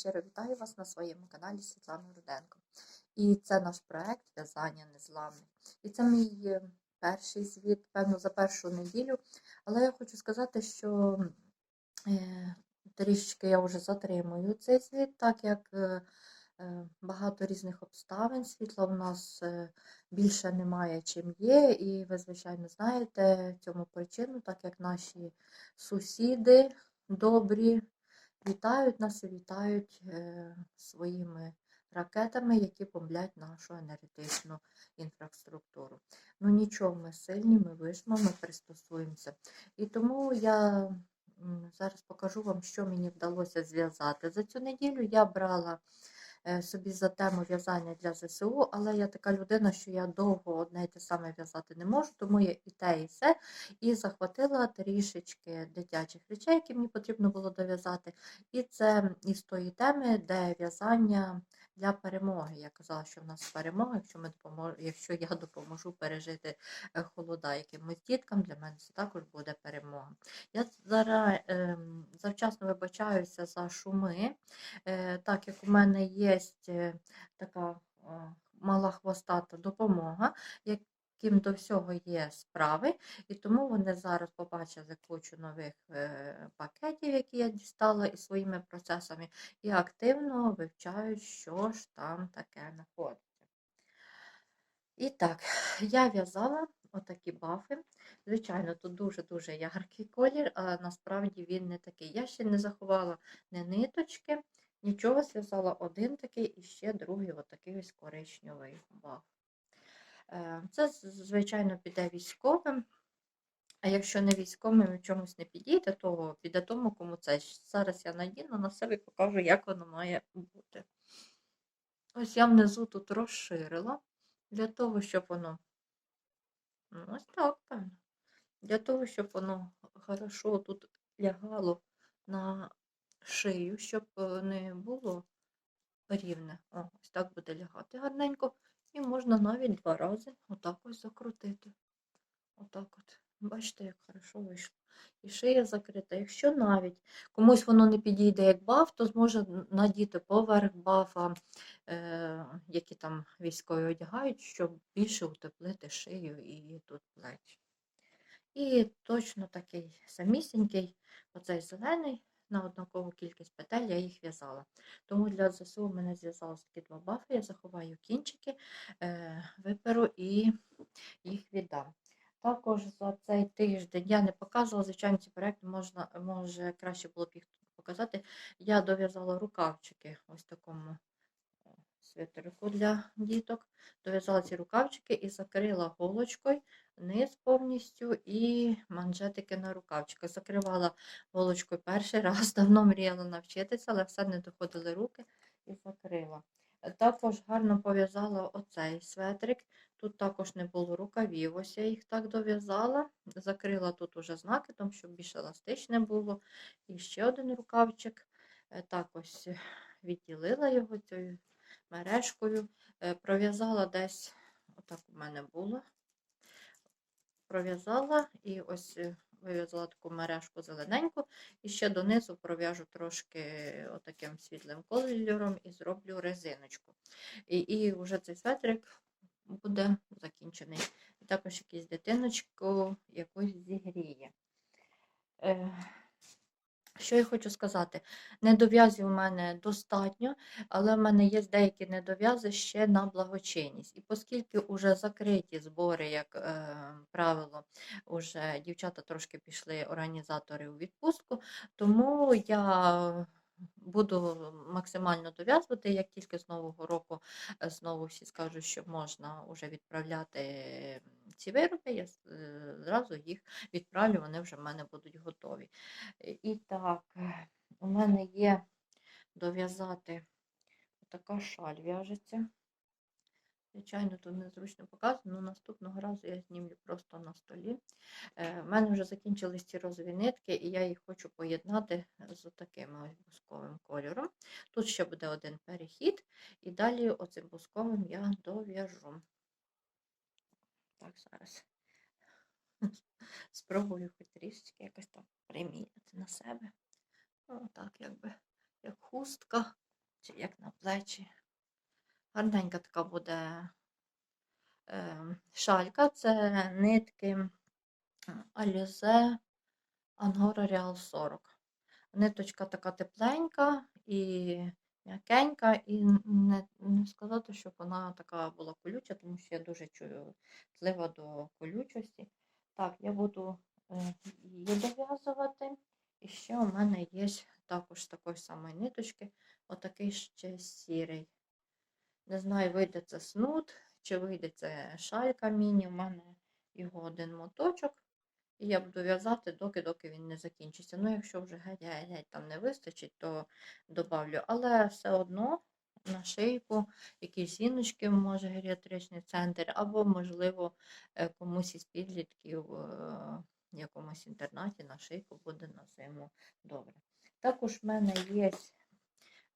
щиро вітаю вас на своєму каналі Світлана Руденко. І це наш проект В'язання незламне. І це мій е, перший звіт, певно, за першу неділю. Але я хочу сказати, що е, трішки я вже затримую цей звіт, так як е, багато різних обставин. Світла в нас більше немає, чим є. І ви, звичайно, знаєте цьому причину, так як наші сусіди добрі вітають нас і вітають е, своїми ракетами, які бомблять нашу енергетичну інфраструктуру. Ну нічого, ми сильні, ми вижмемо, ми пристосуємося. І тому я зараз покажу вам, що мені вдалося зв'язати. За цю неділю я брала собі за тему в'язання для ЗСУ, але я така людина, що я довго одне й те саме в'язати не можу, тому я і те, і все. І захватила трішечки дитячих речей, які мені потрібно було дов'язати. І це із тої теми, де в'язання для перемоги. Я казала, що в нас перемога, якщо ми допомож... якщо я допоможу пережити е, холода якимось діткам, для мене це також буде перемога. Я зараз ем, завчасно вибачаюся за шуми, е, так як у мене є така е, мала хвостата допомога, яким до всього є справи, і тому вони зараз побачили кучу нових е, пакетів, які я дістала із своїми процесами, і активно вивчають, що ж там таке знаходиться. І так, я в'язала отакі бафи. Звичайно, тут дуже-дуже яркий колір, а насправді він не такий. Я ще не заховала не ниточки, нічого зв'язала один такий і ще другий отакий ось коричневий баф. Е, це, звичайно, піде військовим. А якщо не військовим і чомусь не підійде, то піде тому, кому це. Зараз я надіну на себе і покажу, як воно має бути. Ось я внизу тут розширила для того, щоб воно. Ну, ось так, певно. Для того, щоб воно хорошо тут лягало на шию, щоб е, не було рівне. О, ось так буде лягати гарненько. І можна навіть два рази отак ось закрутити. Отак от. Бачите, як хорошо вийшло. І шия закрита. Якщо навіть комусь воно не підійде як баф, то зможе надіти поверх бафа, е, які там військові одягають, щоб більше утеплити шию і тут плечі. І точно такий самісінький, оцей зелений, на однакову кількість петель я їх в'язала. Тому для ЗСУ в мене зв'язалися такі два бафи, я заховаю кінчики, е, виперу і їх віддам. Також за цей тиждень я не показувала, звичайно, ці проекти можна, може краще було б їх показати. Я дов'язала рукавчики ось такому е, свитерку для діток. Дов'язала ці рукавчики і закрила голочкою низ повністю і манжетики на рукавчиках. Закривала голочкою перший раз, давно мріяла навчитися, але все не доходили руки і закрила. Також гарно пов'язала оцей светрик. Тут також не було рукавів, ось я їх так дов'язала, закрила тут уже з накидом, щоб більш еластичне було. І ще один рукавчик. Е, так ось відділила його цією мережкою, е, пров'язала десь, отак у мене було. Пров'язала і ось е, вив'язала таку мережку зелененьку, і ще донизу пров'яжу трошки отаким світлим кольором і зроблю резиночку. І і вже цей светрик буде закінчений. І також якусь дитиночку якусь зігріє. Що я хочу сказати? Недов'язів у мене достатньо, але в мене є деякі недов'язи ще на благочинність. І оскільки вже закриті збори, як е, правило, вже дівчата трошки пішли організатори у відпустку, тому я буду максимально дов'язувати, як тільки з нового року е, знову всі скажуть, що можна вже відправляти ці вироби, я е, зразу їх відправлю, вони вже в мене будуть готові. І так, у мене є дов'язати така шаль в'яжеться. Звичайно, тут незручно показано, але наступного разу я знімлю просто на столі. У е, мене вже закінчились ці розові нитки, і я їх хочу поєднати з таким бусковим кольором. Тут ще буде один перехід, і далі оцим бусковим я дов'яжу. Так, зараз спробую хоч трішечки якось так приміряти на себе. Ну, так, якби, як хустка, чи як на плечі. Гарненька така буде е, шалька, це нитки Alize Angora Real 40. Ниточка така тепленька і м'якенька, і не, не сказати, щоб вона така була колюча, тому що я дуже чутлива до колючості. Так, я буду е, її дов'язувати. І ще у мене є також такої самої ниточки, отакий ще сірий. Не знаю, вийде це снуд, чи вийде це шалька міні. У мене його один моточок. І я буду в'язати, доки доки він не закінчиться. Ну, якщо вже геть-геть там не вистачить, то добавлю. Але все одно на шийку якісь іночки, може геріатричний центр, або, можливо, е, комусь із підлітків е, в якомусь інтернаті на шийку буде на зиму добре. Також в мене є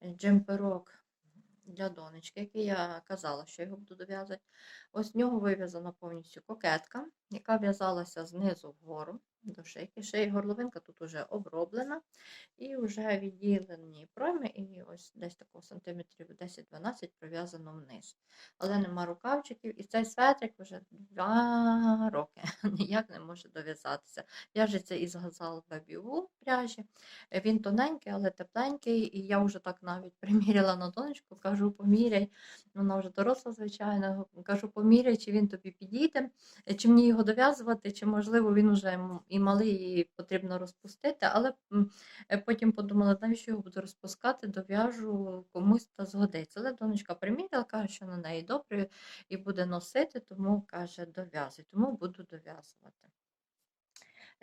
джемперок для донечки, який я казала, що його буду дов'язати. Ось з нього вив'язана повністю кокетка, яка в'язалася знизу вгору до шийки. Ще й горловинка тут вже оброблена і вже відділені пройми, і ось десь такого сантиметрів 10-12 пров'язано вниз. Але нема рукавчиків, і цей светрик вже два роки ніяк не може дов'язатися. В'яжеться із газал Baby пряжі. Він тоненький, але тепленький, і я вже так навіть приміряла на донечку, кажу, поміряй. Вона вже доросла, звичайно. Кажу, поміряй, чи він тобі підійде, чи мені його дов'язувати, чи, можливо, він вже і малий, її потрібно розпустити. Але е, потім подумала, навіщо його буду розпускати, дов'яжу комусь та згодиться. Але донечка примітила, каже, що на неї добре і буде носити, тому каже, дов'язуй, тому буду дов'язувати.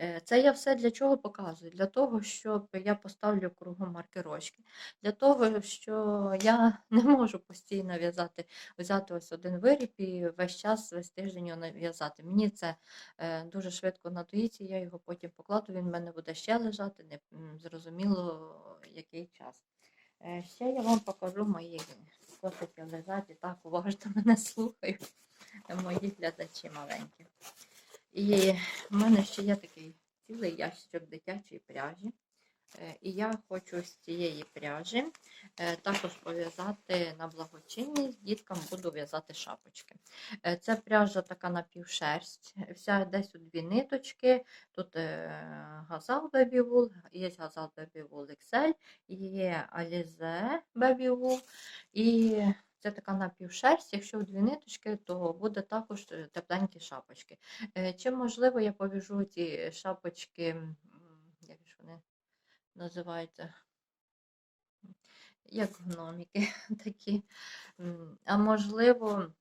Е, це я все для чого показую? Для того, щоб я поставлю кругом маркерочки, для того, що я не можу постійно в'язати, взяти ось один виріб і весь час, весь тиждень його в'язати. Мені це е, дуже швидко надоїться, я його потім покладу, він в мене буде ще лежати, не зрозуміло який час. Е, ще я вам покажу мої котики лежать і так уважно мене слухають, мої глядачі маленькі. І в мене ще є такий цілий ящичок дитячої пряжі. Е, і я хочу з цієї пряжі е, також пов'язати на благочинність, діткам буду в'язати шапочки. Е, це пряжа така напівшерсть, вся десь у дві ниточки. Тут газал Baby Wool, є газал Baby Wool XL, є Alize Baby Wool. І це така напівшерсть, якщо в дві ниточки, то буде також тепленькі шапочки. Чи, можливо, я пов'яжу ці шапочки, як ж вони називаються, як гноміки такі. А можливо,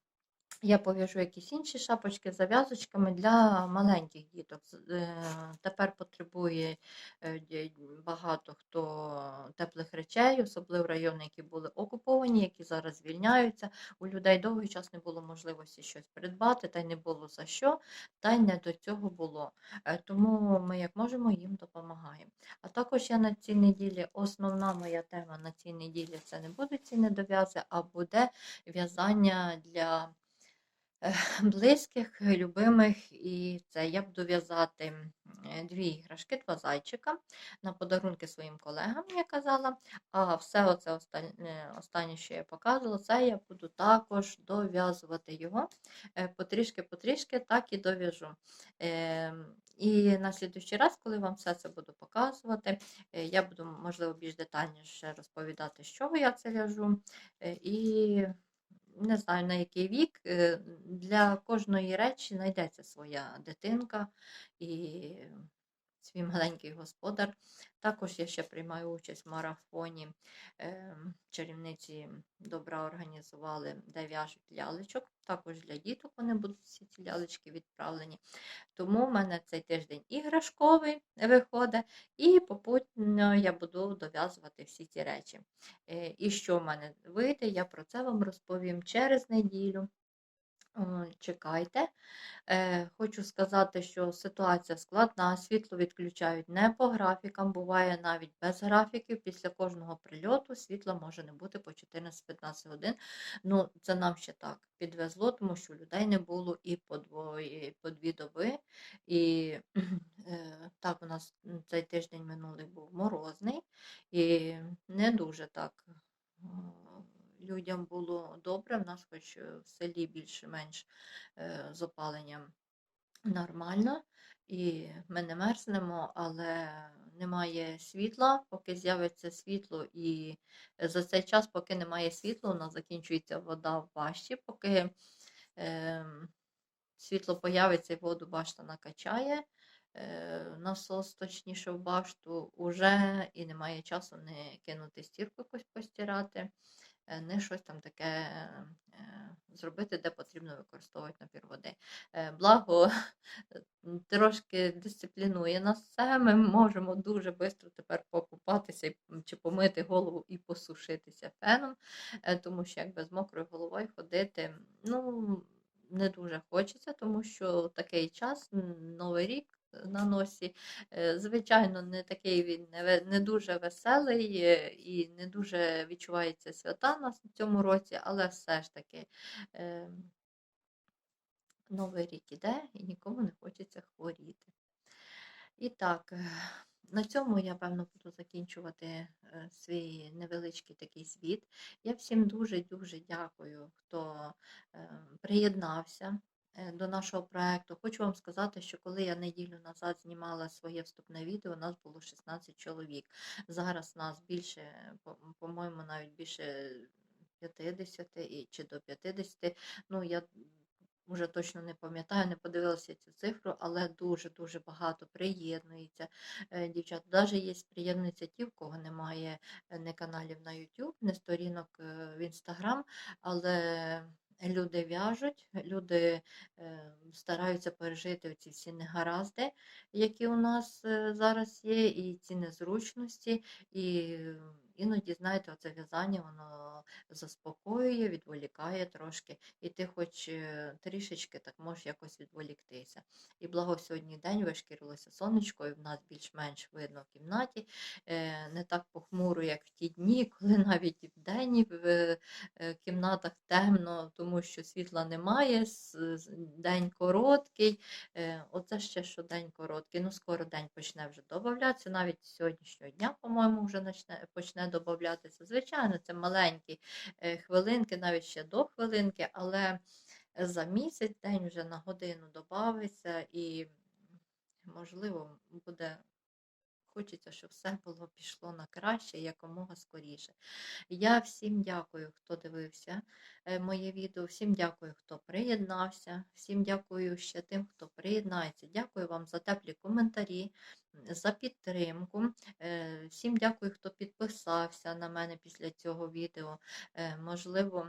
я пов'яжу якісь інші шапочки з зав'язочками для маленьких діток. Е, тепер потребує е, багато хто теплих речей, особливо райони, які були окуповані, які зараз звільняються. У людей довгий час не було можливості щось придбати, та й не було за що, та й не до цього було. Е, тому ми, як можемо, їм допомагаємо. А також я на цій неділі, основна моя тема на цій неділі це не будуть ці недов'язи, а буде в'язання для. близьких, любимих, і це я буду в'язати дві іграшки, два зайчика на подарунки своїм колегам, я казала. А все оце останнє, останнє, що я показувала, це я буду також дов'язувати його е, потрішки-потрішки, так і дов'яжу. Ем, і на слідуючий раз, коли вам все це буду показувати, е, я буду, можливо, більш детальніше розповідати, з чого я це в'яжу. Е, і не знаю на який вік, е, для кожної речі знайдеться своя дитинка. І свій маленький господар. Також я ще приймаю участь в марафоні. Ем, чарівниці добра організували, де в'яжуть лялечок. Також для діток вони будуть всі ці лялечки відправлені. Тому в мене цей тиждень іграшковий виходить, і попутно я буду дов'язувати всі ці речі. Е, і що в мене вийде, я про це вам розповім через неділю. О, Чекайте. Е, Хочу сказати, що ситуація складна, світло відключають не по графікам, буває навіть без графіків. Після кожного прильоту світла може не бути по 14-15 годин. Ну, це нам ще так підвезло, тому що людей не було і по двоє, і по дві доби. І е, так, у нас цей тиждень минулий був морозний і не дуже так. Е, Людям було добре, в нас хоч е, в селі більше-менш е, з опаленням нормально, і ми не мерзнемо, але немає світла, поки з'явиться світло, і за цей час, поки немає світла, у нас закінчується вода в башті, поки е, світло появиться і воду башта накачає. е, Насос, точніше, в башту, уже і немає часу не кинути стірку якось постирати е, не щось там таке е, зробити, де потрібно використовувати напір води. Е, Благо трошки дисциплінує нас це. Ми можемо дуже швидко тепер покупатися чи помити голову і посушитися феном, е, тому що якби з мокрою головою ходити, ну. Не дуже хочеться, тому що такий час, Новий рік на носі, Е, Звичайно, не такий він не, дуже веселий е, і не дуже відчувається свята на цьому році, але все ж таки е, Новий рік іде і нікому не хочеться хворіти. І так, е, на цьому я, певно, буду закінчувати е, свій невеличкий такий звіт. Я всім дуже-дуже дякую, хто е, приєднався е, до нашого проєкту. Хочу вам сказати, що коли я неділю назад знімала своє вступне відео, нас було 16 чоловік. Зараз нас більше, по- по-моєму, навіть більше 50 і- чи до 50. Ну, я вже точно не пам'ятаю, не подивилася цю цифру, але дуже-дуже багато приєднується. Е, Дівчат, навіть є приєднуються ті, в кого немає е, не каналів на YouTube, не сторінок е, в Instagram, але люди в'яжуть, люди е, стараються пережити ці всі негаразди, які у нас е, зараз є, і ці незручності. І іноді, знаєте, оце в'язання, воно заспокоює, відволікає трошки, і ти хоч е, трішечки так можеш якось відволіктися. І благо сьогодні день вишкірилося сонечко, і в нас більш-менш видно в кімнаті, е, не так похмуро, як в ті дні, коли навіть і вдень в е, кімнатах темно, тому що світла немає, день короткий. Оце ще що день короткий. Ну, скоро день почне вже додатися, навіть сьогоднішнього дня, по-моєму, вже почне, додатися. Звичайно, це маленькі е, хвилинки, навіть ще до хвилинки, але за місяць день вже на годину додається і, можливо, буде. Хочеться, щоб все було пішло на краще якомога скоріше. Я всім дякую, хто дивився е, моє відео, всім дякую, хто приєднався, всім дякую ще тим, хто приєднається. Дякую вам за теплі коментарі, за підтримку. Е, Всім дякую, хто підписався на мене після цього відео. Е, Можливо,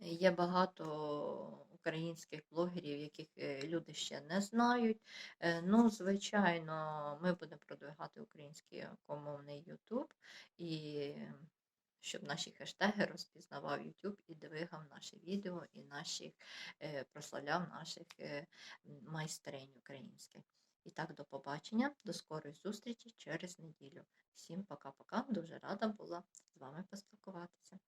є багато українських блогерів, яких е, люди ще не знають. Е, Ну, звичайно, ми будемо продвигати українськомовний YouTube і щоб наші хештеги розпізнавав YouTube і дивигав наші відео і наших, е, прославляв наших майстринь українських. І так, до побачення, до скорої зустрічі через неділю. Всім пока-пока. Дуже рада була з вами поспілкуватися.